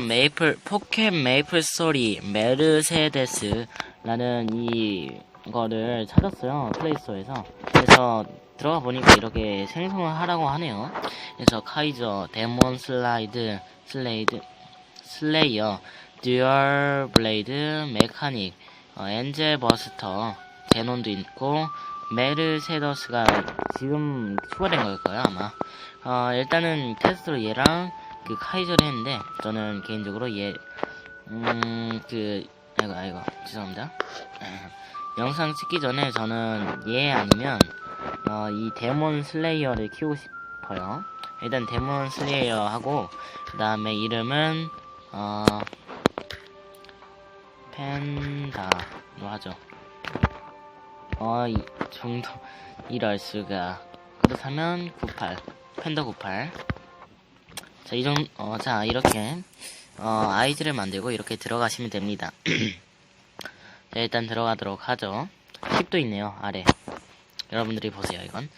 메이플 포켓 메이플 스토리 메르세데스라는 이거를 찾았어요 플레이스토어에서. 그래서 들어가 보니까 이렇게 생성을 하라고 하네요. 그래서 카이저 데몬 슬라이드 슬레이드 슬레이어 듀얼 블레이드 메카닉 어, 엔젤 버스터 제논도 있고 메르세더스가 지금 추가된 걸 거예요 아마. 어, 일단은 테스트로 얘랑 그 카이저를 했는데 저는 개인적으로 얘 음 그 아이고 아이고 죄송합니다. 영상 찍기 전에 저는 얘 아니면 어, 이 데몬 슬레이어를 키우고 싶어요. 일단 데몬 슬레이어 하고 그 다음에 이름은 어 펜다로 하죠. 어이 정도 이럴 수가. 그렇다면 98 팬더 98 자, 이 정, 어, 자, 이렇게, 어, 아이디를 만들고 이렇게 들어가시면 됩니다. 자, 일단 들어가도록 하죠. 팁도 있네요, 아래. 여러분들이 보세요, 이건.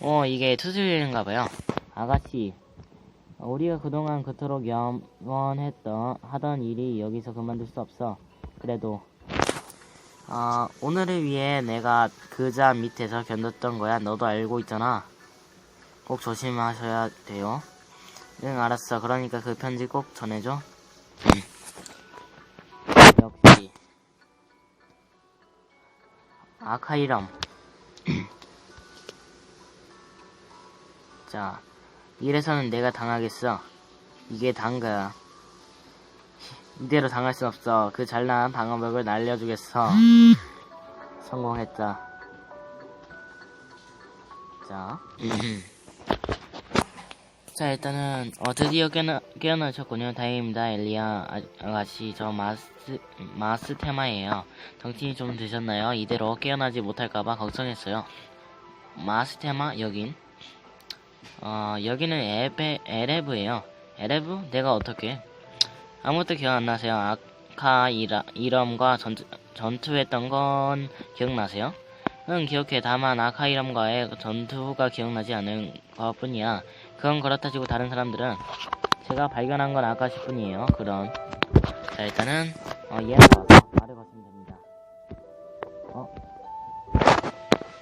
어, 이게 투수인가봐요. 아가씨, 어, 우리가 그동안 그토록 염원했던, 하던 일이 여기서 그만둘 수 없어. 그래도, 어, 오늘을 위해 내가 그자 밑에서 견뎠던 거야. 너도 알고 있잖아. 꼭 조심하셔야 돼요. 응 알았어. 그러니까 그 편지 꼭 전해줘. 응. 역시. 아카이람 자 이래서는 내가 당하겠어. 이게 단거야. 이대로 당할 순 없어. 그 잘난 방어벽을 날려주겠어. 성공했다. 자 자 일단은 어 드디어 깨어나, 깨어나셨군요. 다행입니다 엘리야. 아, 아가씨 저 마스 마스 테마예요. 정신이 좀 드셨나요? 이대로 깨어나지 못할까봐 걱정했어요. 마스 테마 여긴? 어 여기는 에베 에레브예요. 에레브? 내가 어떻게? 아무것도 기억 안 나세요? 아카 이라, 이름과 전투, 전투했던 건 기억나세요? 응 기억해. 다만 아카 이름과의 전투가 기억나지 않은 것 뿐이야 그건 그렇다 치고 다른 사람들은 제가 발견한 건 아까실 뿐이에요. 그럼 자 일단은 어, 와서 말을 거시면 됩니다. 어?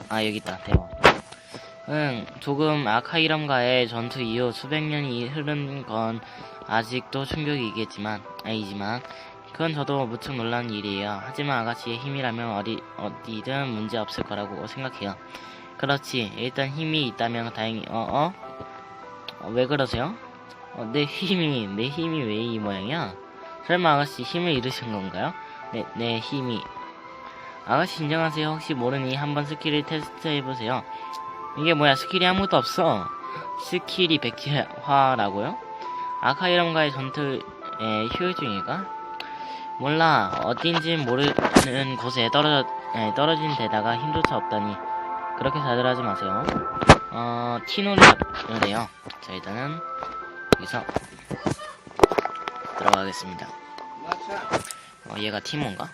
아 여기 있다 대화. 응 조금 아카이람과의 전투 이후 수백 년이 흐른 건 아직도 충격이겠지만 아니지만 그건 저도 무척 놀란 일이에요. 하지만 아가씨의 힘이라면 어디 어디든 문제 없을 거라고 생각해요. 그렇지 일단 힘이 있다면 다행히 어 어? 어, 왜 그러세요? 어, 내 힘이, 내 힘이 왜 이 모양이야? 설마 아가씨 힘을 잃으신 건가요? 네, 내 힘이. 아가씨 인정하세요. 혹시 모르니 한번 스킬을 테스트 해보세요. 이게 뭐야, 스킬이 아무것도 없어. 스킬이 100화라고요? 아카이람과의 전투의 효율중일까? 몰라, 어딘지 모르는 곳에 떨어져, 에, 떨어진 데다가 힘조차 없다니. 그렇게 다들 하지 마세요. 어, 티노를 해요. 자, 일단은 여기서 들어가겠습니다. 어, 얘가 티모인가?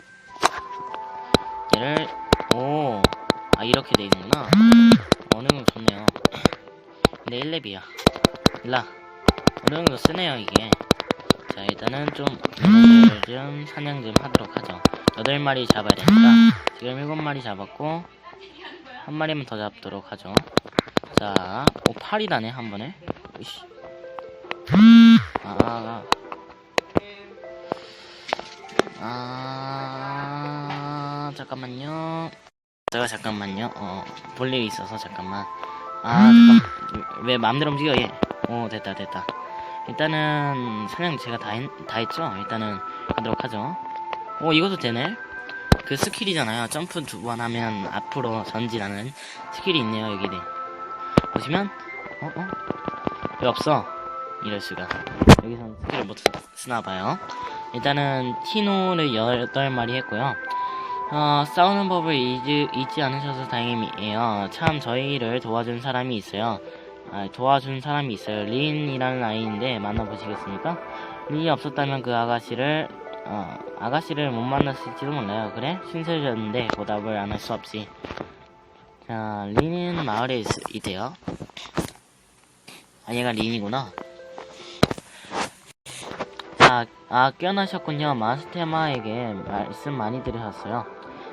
얘를 오, 아 이렇게 돼 있는구나. 어느 정도 좋네요. 근데 1렙이야. 일라. 어느 정도 쓰네요 이게. 자, 일단은 좀 얘네들 좀 사냥 좀 하도록 하죠. 8마리 잡아야 되니까 지금 7마리 잡았고 한 마리만 더 잡도록 하죠. 자, 오, 팔이 나네, 한 번에. 으이씨. 아, 아, 아, 잠깐만요. 제가 잠깐만요. 어, 볼 일이 있어서 잠깐만. 아, 잠깐, 왜 마음대로 움직여, 얘. 오, 됐다, 됐다. 일단은, 사냥 제가 다, 했, 다 했죠? 일단은, 가도록 하죠. 오, 이것도 되네? 그 스킬이잖아요. 점프 두 번 하면 앞으로 전진하는 스킬이 있네요, 여기. 네. 보시면, 어, 어? 왜 없어? 이럴 수가. 여기서는 스킬을 못 쓰나봐요. 일단은, 티노를 18마리 했고요. 어, 싸우는 법을 잊지, 잊지 않으셔서 다행이에요. 참, 저희를 도와준 사람이 있어요. 아, 도와준 사람이 있어요. 린이라는 아이인데, 만나보시겠습니까? 린이 없었다면 그 아가씨를 어, 아가씨를 못 만났을지도 몰라요. 그래? 신세졌는데 보답을 안 할 수 없지. 자, 린은 마을에 있, 있대요. 아, 얘가 린이구나. 자, 아, 깨어나셨군요. 마스테마에게 말씀 많이 드리셨어요.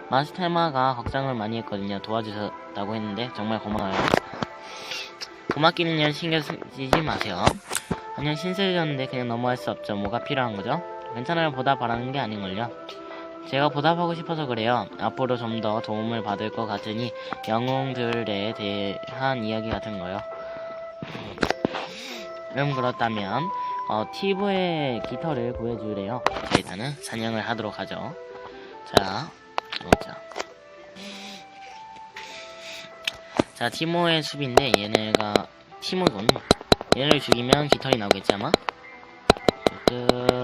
마스테마가 걱정을 많이 했거든요. 도와주셨다고 했는데, 정말 고마워요. 고맙기는요, 신경 쓰지 마세요. 그냥 신세졌는데 그냥 넘어갈 수 없죠. 뭐가 필요한 거죠? 괜찮아요. 보다 바라는 게 아닌걸요. 제가 보답하고 싶어서 그래요. 앞으로 좀 더 도움을 받을 것 같으니 영웅들에 대한 이야기 같은 거요. 음 그렇다면 어, 티브의 깃털을 구해주래요. 자 일단은 사냥을 하도록 하죠. 자, 어, 자, 자 티모의 숲인데 얘네가 티모군. 얘를 죽이면 깃털이 나오겠지 아마. 끝.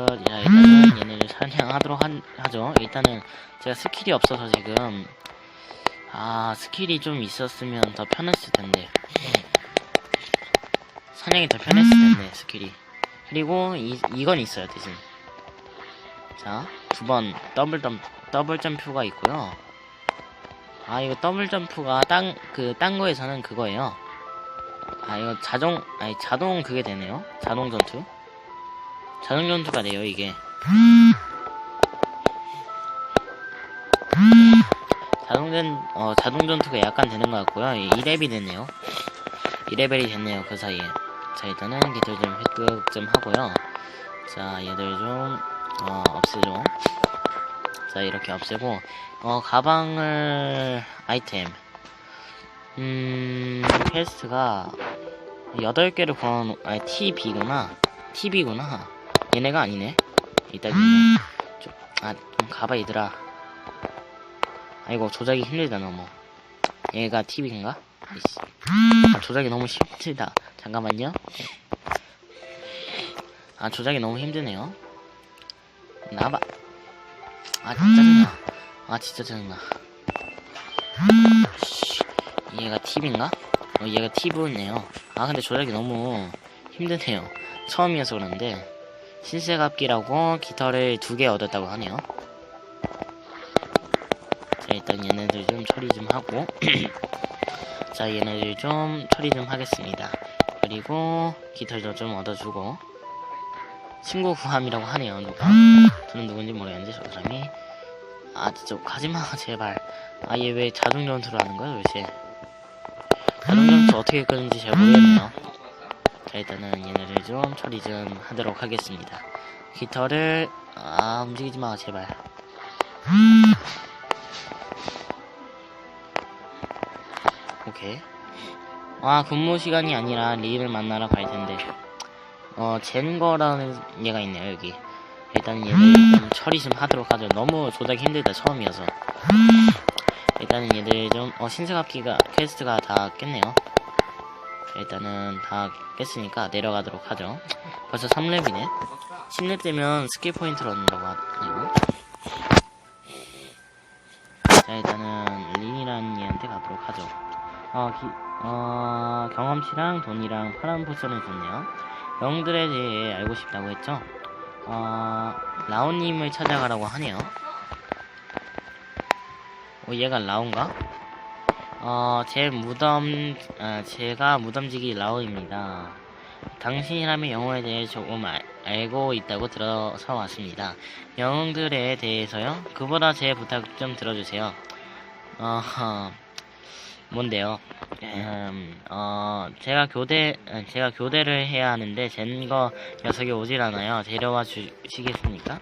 사냥하도록 한- 하죠. 일단은 제가 스킬이 없어서 지금 아 스킬이 좀 있었으면 더 편했을 텐데. 사냥이 더 편했을 텐데 스킬이. 그리고 이 이건 있어요 대신. 자 두 번 더블 점 더블 점프가 있고요. 아 이거 더블 점프가 땅그딴 거에서는 그거예요. 아 이거 자동 아니 자동 그게 되네요. 자동 전투. 자동 전투가 돼요 이게. 자동전 어 자동 전투가 약간 되는 것 같고요. 2렙이 됐네요. 2레벨이 됐네요 그 사이에. 자 일단은 기술 좀 획득 좀 하고요. 자 얘들 좀 어, 없애죠. 자 이렇게 없애고 어 가방을 아이템 음 퀘스트가 8개를 구한 아니 TB구나 TB구나 얘네가 아니네 이따 좀, 아, 좀 가봐 얘들아 아이고 조작이 힘들다 너무. 얘가? 아이씨. 아, 조작이 너무 힘들다. 잠깐만요. 아 조작이 너무 힘드네요. 나봐. 아 진짜 짜증나. 아 진짜 짜증나. 씨, 얘가 TV인가? 어 얘가 TV네요. 아 근데 조작이 너무 힘드네요. 처음이어서 그런데. 신세갑기라고 깃털을 두 개 얻었다고 하네요. 자 일단 얘네들 좀 처리 좀 하고 자 얘네들 좀 처리 좀 하겠습니다. 그리고 깃털도 좀 얻어주고 친구 구함이라고 하네요 누가. 저는 누군지 모르겠는데 저 사람이. 아 진짜 가지마 제발. 아 얘 왜 자동 전투를 하는 거야 도대체 자동 전투 어떻게 끄는지 잘 모르겠네요. 자 일단은 얘네를 좀 처리 좀 하도록 하겠습니다. 깃털을 아 움직이지 마 제발 오케이. 아 근무 시간이 아니라 리를 만나러 갈 텐데. 어 젠거라는 얘가 있네요 여기. 일단 얘들 좀 처리 좀 하도록 하죠. 너무 조작이 힘들다 처음이어서. 일단은 얘들 좀어 신세갑기가 퀘스트가 다 깼네요. 일단은 다 깼으니까 내려가도록 하죠. 벌써 3렙이네. 10렙 되면 스킬 포인트를 얻는다고. 하네요 자 일단은 린이라는 얘한테 가도록 하죠 어, 기, 어 경험치랑 돈이랑 파란 포션을 줬네요 영웅들에 대해 알고 싶다고 했죠 어 라온님을 찾아가라고 하네요 어 얘가 라온가? 어, 제 무덤, 아, 제가 무덤지기 라오입니다. 당신이라면 영웅에 대해 조금 알, 알고 있다고 들어서 왔습니다. 영웅들에 대해서요? 그보다 제 부탁 좀 들어주세요. 어, 뭔데요? 음, 어, 제가 교대, 아, 제가 교대를 해야 하는데 젠거 녀석이 오질 않아요. 데려와 주시겠습니까?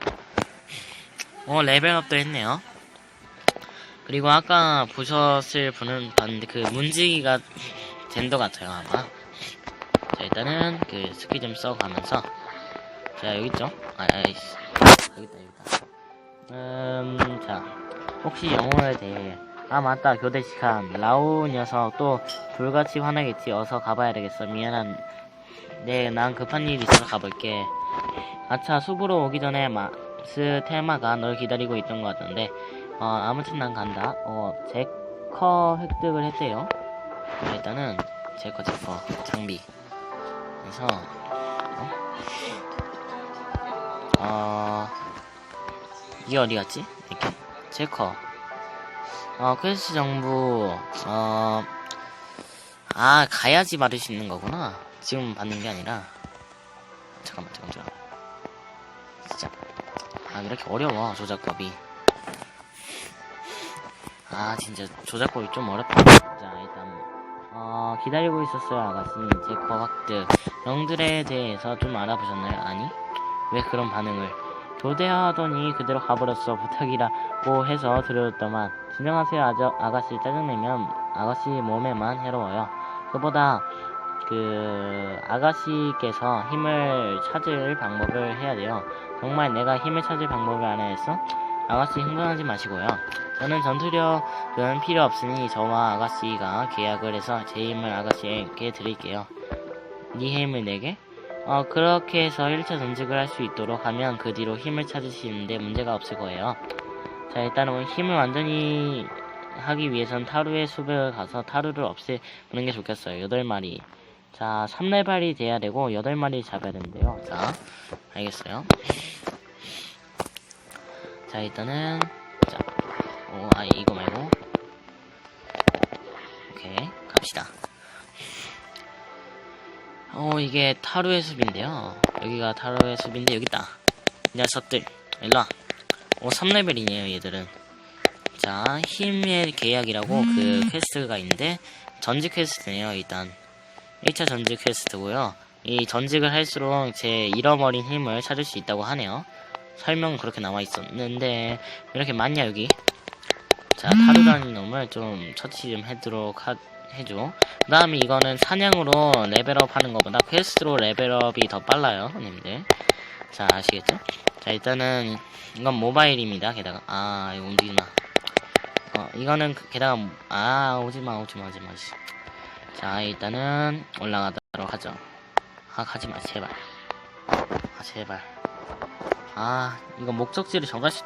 어, 레벨업도 했네요. 그리고 아까 보셨을 분은 봤는데 그 문지기가 젠더 같아요 아마 자 일단은 그 스킬 좀 써가면서 자 여기 있죠 아 아이씨 여기 있다 여기 있다 음 자 혹시 영어에 대해 아 맞다 교대 시간 라우 녀석 또 불같이 화나겠지 어서 가봐야 되겠어 미안한 네 난 급한 일 있어서 가볼게 아차 숲으로 오기 전에 마스 테마가 널 기다리고 있던 것 같던데 어, 아무튼 난 간다. 어, 제커 획득을 했대요. 자, 일단은, 제커, 제커, 장비. 그래서, 어? 어, 이게 어디 갔지? 이렇게. 제커. 어, 퀘스트 정보, 어, 아, 가야지 받을 수 있는 거구나. 지금 받는 게 아니라. 잠깐만, 잠깐만, 잠깐만. 아, 왜 이렇게 어려워, 조작법이. 아, 진짜 조작법이 좀 어렵다. 자, 일단, 어, 기다리고 있었어요, 아가씨. 제거 확득. 영들에 대해서 좀 알아보셨나요? 아니? 왜 그런 반응을? 교대하더니 그대로 가버렸어. 부탁이라고 해서 들었더만. 진정하세요, 아저, 아가씨. 짜증내면 아가씨 몸에만 해로워요. 그보다, 그, 아가씨께서 힘을 찾을 방법을 해야 돼요. 정말 내가 힘을 찾을 방법을 알아야 했어? 아가씨 흥분하지 마시고요. 저는 전투력은 필요 없으니 저와 아가씨가 계약을 해서 제 힘을 아가씨에게 드릴게요. 네 힘을 내게? 어, 그렇게 해서 1차 전직을 할 수 있도록 하면 그 뒤로 힘을 찾으시는데 문제가 없을 거예요. 자, 일단은 힘을 완전히 하기 위해선 타루의 숲에 가서 타루를 없애보는 게 좋겠어요. 8마리. 자, 3레벨이 돼야 되고 8마리 잡아야 되는데요. 자, 알겠어요. 자, 일단은 자, 오, 아, 이거 말고 오케이, 갑시다. 어, 이게 타루의 숲인데요. 여기가 타루의 숲인데 여기 있다. 이 녀석들, 일로 와. 오, 3레벨이네요, 얘들은. 자, 힘의 계약이라고 그 퀘스트가 있는데 전직 퀘스트네요, 일단. 1차 전직 퀘스트고요. 이 전직을 할수록 제 잃어버린 힘을 찾을 수 있다고 하네요. 설명은 그렇게 나와 있었는데 왜 이렇게 많냐 여기. 자, 타루라는 놈을 좀 처치 좀 해도록 하, 해줘. 그 다음에 이거는 사냥으로 레벨업 하는 것보다 퀘스트로 레벨업이 더 빨라요, 님들. 자, 아시겠죠? 자, 일단은 이건 모바일입니다. 게다가 아, 이거 움직이지 마. 어, 이거는 그- 게다가 아, 오지 마, 오지 마, 오지 마. 씨. 자, 일단은 올라가도록 하죠. 아, 가지 마, 제발. 아, 제발. 아, 이거 목적지를 정할 수,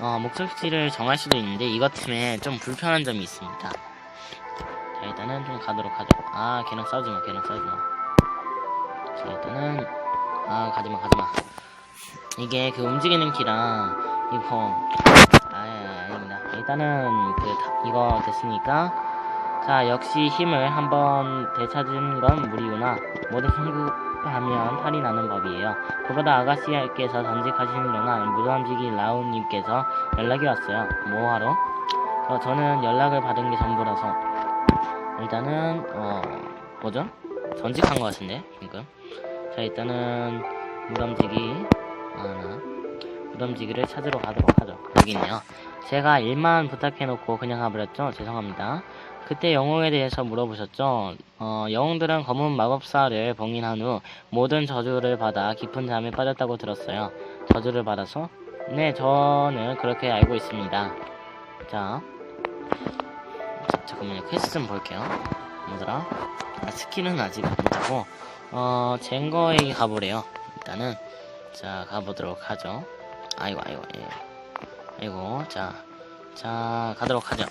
어, 목적지를 정할 수도 있는데, 이것 때문에 좀 불편한 점이 있습니다. 자, 일단은 좀 가도록 하죠. 아, 걔랑 싸우지 마, 걔랑 싸우지 마. 자, 일단은, 아, 가지 마, 가지 마. 이게 그 움직이는 키랑, 이거, 아, 아닙니다. 일단은, 그, 다- 이거 됐으니까, 자, 역시 힘을 한번 되찾은 건 무리구나. 모든 승부하면 탈이 나는 법이에요. 그보다 아가씨께서 전직하시는 동안 무덤지기 라운님께서 연락이 왔어요. 뭐하러? 어, 저는 연락을 받은 게 전부라서. 일단은, 어, 뭐죠? 전직한 것 같은데, 지금. 자, 일단은, 무덤지기, 하나. 무덤지기를 찾으러 가도록 하죠. 여기 있네요. 제가 일만 부탁해놓고 그냥 가버렸죠? 죄송합니다. 그때 영웅에 대해서 물어보셨죠? 어, 영웅들은 검은 마법사를 봉인한 후 모든 저주를 받아 깊은 잠에 빠졌다고 들었어요. 저주를 받아서? 네, 저는 그렇게 알고 있습니다. 자, 자 잠깐만요. 퀘스트 좀 볼게요. 뭐더라? 아, 스킬은 아직 못하고, 어, 젠거에게 가보래요. 일단은, 자, 가보도록 하죠. 아이고, 아이고, 예. 아이고, 자, 자, 가도록 하죠.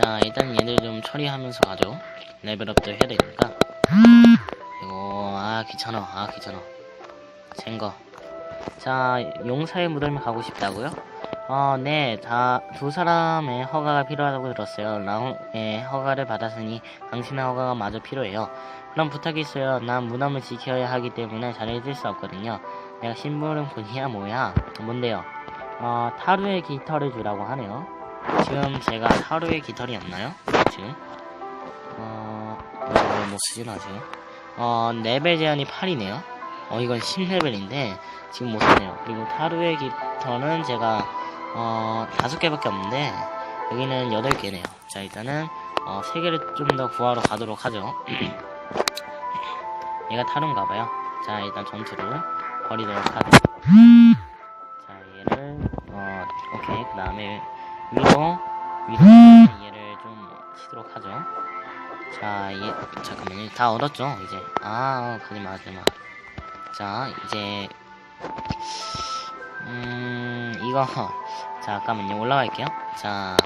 자, 일단 얘들 좀 처리하면서 가죠. 레벨업도 해야 되니까. 이거, 아, 귀찮아. 아, 귀찮아. 젠거. 자, 용사의 무덤에 가고 싶다고요? 어, 네, 다, 두 사람의 허가가 필요하다고 들었어요. 라운의 허가를 받았으니 당신의 허가가 마저 필요해요. 그럼 부탁이 있어요. 난 무덤을 지켜야 하기 때문에 잘해줄 수 없거든요. 내가 심부름꾼이야 뭐야? 뭔데요? 어, 타루의 깃털을 주라고 하네요. 지금 제가 하루의 깃털이 없나요? 지금? 어, 왜못 쓰지 나 지금? 어, 레벨 제한이 8이네요. 어, 이건 10레벨인데 지금 못 쓰네요. 그리고 하루의 깃털은 제가 어, 5개밖에 없는데 여기는 8개네요. 자, 일단은 어, 3개를 좀 더 구하러 가도록 하죠. 얘가 타루인가 봐요. 자, 일단 전투를 벌이도록 하죠. 자, 얘를 어, 오케이. 그 다음에 위로 위로 얘를 좀 치도록 하죠. 자, 얘 잠깐만요. 다 얻었죠? 이제 아 가지마 가지마. 자, 이제 음 이거 자 잠깐만요. 올라갈게요. 자.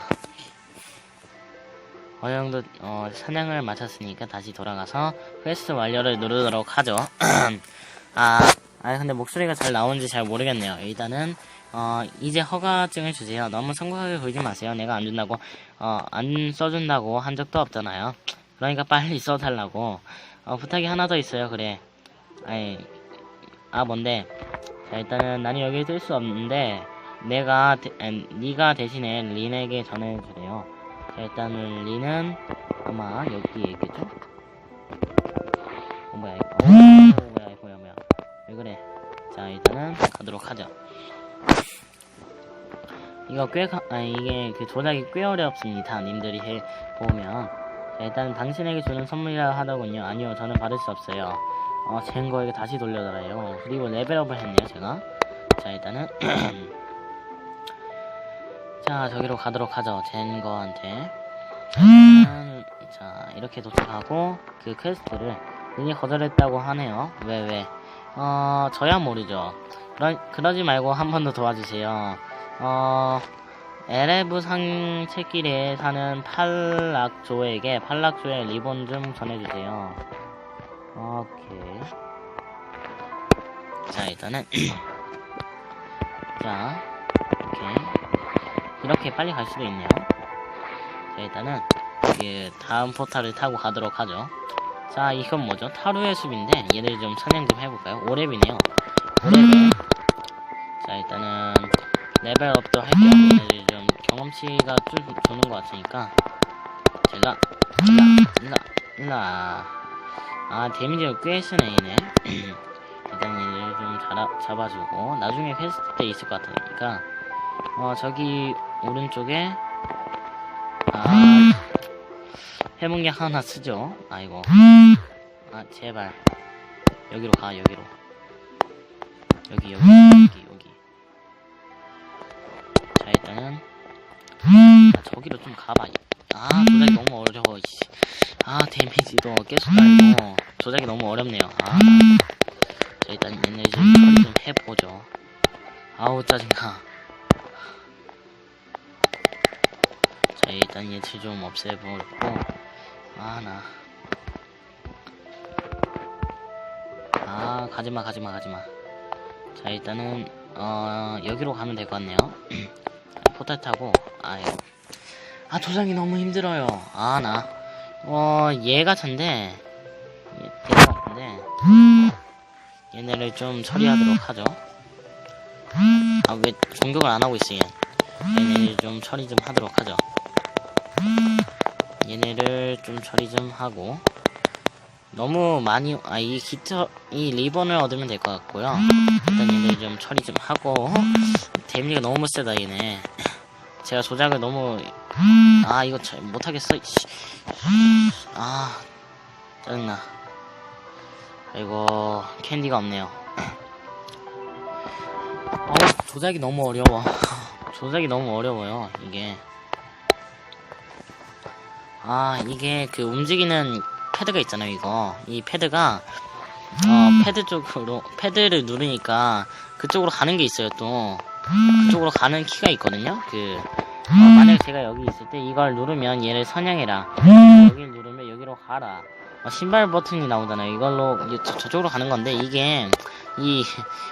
어느 정도 어, 사냥을 마쳤으니까 다시 돌아가서 퀘스트 완료를 누르도록 하죠. 아, 아 근데 목소리가 잘 나오는지 잘 모르겠네요. 일단은 어, 이제 허가증을 주세요. 너무 성급하게 굴지 마세요. 내가 안 준다고 어, 안 써준다고 한 적도 없잖아요. 그러니까 빨리 써달라고. 어, 부탁이 하나 더 있어요. 그래. 아이 아 뭔데 자 일단은 나는 여기 쓸수 없는데 내가 대, 아, 네가 대신에 린에게 전해주래요. 자 일단은 린은 아마 여기에 있겠죠? 어 뭐야 이거? 어 뭐야 뭐야 뭐야. 왜 그래? 자 일단은 가도록 하죠. 이거 꽤 가, 아 이게 그 조작이 꽤 어렵습니다 님들이 해 보면. 자, 일단 당신에게 주는 선물이라 하더군요. 아니요 저는 받을 수 없어요. 어, 젠 거에게 다시 돌려달아요. 그리고 레벨업을 했네요, 제가. 자, 일단은. 자, 저기로 가도록 하죠. 젠 거한테. 일단은, 자, 이렇게 도착하고, 그 퀘스트를 이게 거절했다고 하네요. 왜, 왜? 어, 저야 모르죠. 그러, 그러지 말고 한 번 더 도와주세요. 어, 에레브 상책길에 사는 팔락조에게 팔락조의 리본 좀 전해주세요. 오케이. 자, 일단은. 자. 이렇게 빨리 갈 수도 있네요. 자, 일단은. 그, 다음 포탈을 타고 가도록 하죠. 자, 이건 뭐죠? 타루의 숲인데, 얘들 좀 사냥 좀 해볼까요? 5렙이네요. 5렙. 자, 일단은. 레벨업도 할게요. 얘네들 좀 경험치가 좀 주는 것 같으니까. 제가. 일라, 일라, 일라. 아 데미지가 꽤 세네 얘네 일단 얘를 좀 잡아, 잡아주고 나중에 퀘스트 때 있을 것 같으니까 어 저기 오른쪽에 아 해몽약 하나 쓰죠. 아이고. 아 제발. 여기로 가 여기로. 여기 여기 여기 여기. 자 일단은. 아, 저기로 좀 가봐. 아 조작이 너무 어려워. 아 데미지도 계속 달고. 조작이 너무 어렵네요. 아, 자 일단 처리 좀 해보죠. 아우 짜증 얘들 좀 없애보고. 아나. 아 가지마 가지마 가지마. 자 일단은 어 여기로 가면 될 것 같네요. 포탈 타고 아유 아 조작이 너무 힘들어요. 아나. 어, 얘가 전데, 얘가 같은데, 얘네를 좀 처리하도록 하죠. 아, 왜 공격을 안 하고 있어, 얘. 얘네를 좀 처리 좀 하도록 하죠. 얘네를 좀 처리 좀 하고, 너무 많이, 아, 이 기터, 이 리본을 얻으면 될 것 같고요. 일단 얘네를 좀 처리 좀 하고, 데미지가 너무 세다, 얘네. 제가 조작을 너무, 아, 이거 잘 못하겠어. 아 짜증나 아이고 캔디가 없네요 어 조작이 너무 어려워 조작이 너무 어려워요 이게 아 이게 그 움직이는 패드가 있잖아요 이거. 이 패드가 어 패드 쪽으로 패드를 누르니까 그쪽으로 가는 게 있어요 또. 그쪽으로 가는 키가 있거든요 그. 어, 만약 제가 여기 있을 때 이걸 누르면 얘를 사냥해라. 여기를 누르면 여기로 가라. 어, 신발 버튼이 나오잖아요. 이걸로 이- 저, 저쪽으로 가는 건데 이게 이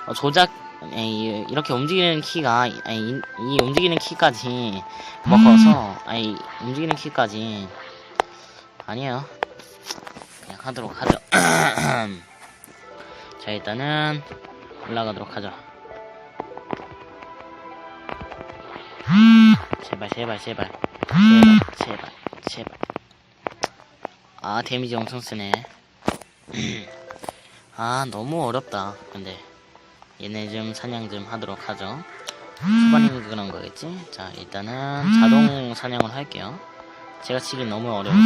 어, 조작 에이, 이렇게 움직이는 키가 아니, 이, 이 움직이는 키까지 먹어서 아니 움직이는 키까지 아니에요. 그냥 하도록 하죠. 자 일단은 올라가도록 하죠. 제발 제발 제발 제발 제발 제발 아 데미지 엄청 쓰네 아 너무 어렵다. 근데 얘네 좀 사냥 좀 하도록 하죠. 초반에는 그런 거겠지? 자 일단은 자동 사냥을 할게요. 제가 치기 너무 어려워서.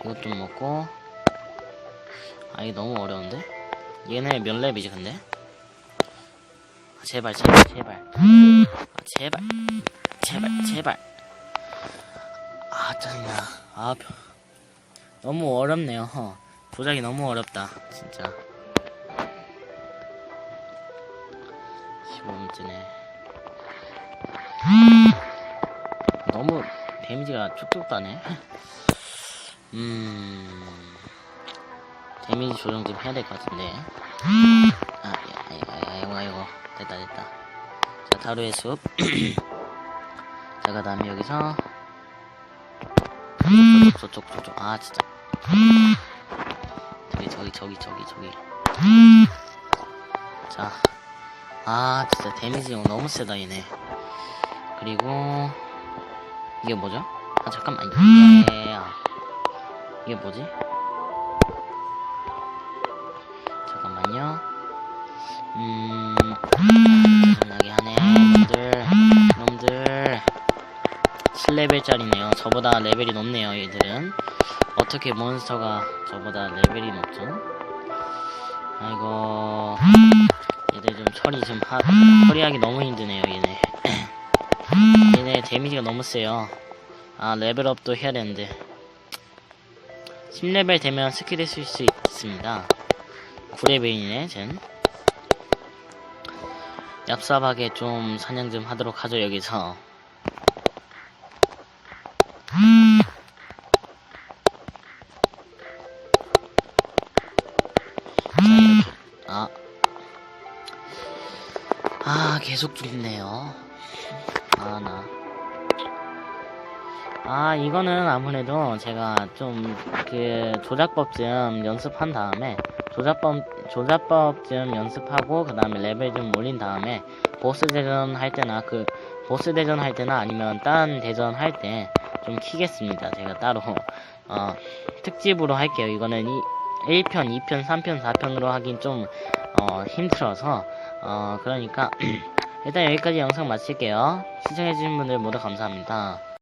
이것 좀 먹고. 아 이게 너무 어려운데? 얘네 몇 렙이지 근데? 아, 제발 제발 제발. 아, 제발. 제발 제발. 아 짜증나. 아 벼- 너무 어렵네요 허. 조작이 너무 어렵다 진짜 15분째네 너무 데미지가 따네 음 데미지 조정 좀 해야 될 것 같은데 아, 아이고, 아이고, 아이고, 됐다, 됐다. 자, 타루의 숲. 자, 그 다음에 여기서. 저쪽, 저쪽, 저쪽. 아, 진짜. 저기, 저기. 저기 저기 저기. 저기 자. 아 진짜 데미지가 너무 세다 얘네. 그리고 이게 뭐죠? 아 잠깐만. 이게 이게 뭐지? 잠깐만요. 음. 짜증나게 하네 놈들. 놈들. 7레벨짜리네요. 저보다 레벨이 높네요 얘들은 어떻게 몬스터가 저보다 레벨이 높죠? 아이고 얘들 좀 처리 좀 하, 처리하기 너무 힘드네요 얘네. 얘네 데미지가 너무 세요. 아 레벨업도 해야 되는데. 10레벨 되면 스킬을 쓸 수 있습니다. 9레벨이네 쟨. 얍삽하게 좀 사냥 좀 하도록 하죠 여기서 아 아, 계속 죽네요. 아, 나. 아, 이거는 아무래도 제가 좀 그 조작법 좀 연습한 다음에 조작법, 조작법 좀 연습하고 그 다음에 레벨 좀 올린 다음에 보스 대전 할 때나 그 보스 대전 할 때나 아니면 딴 대전 할 때 좀 키겠습니다. 제가 따로 어, 특집으로 할게요. 이거는 이 1편, 2편, 3편, 4편으로 하긴 좀 어, 힘들어서 어, 그러니까 일단 여기까지 영상 마칠게요. 시청해주신 분들 모두 감사합니다.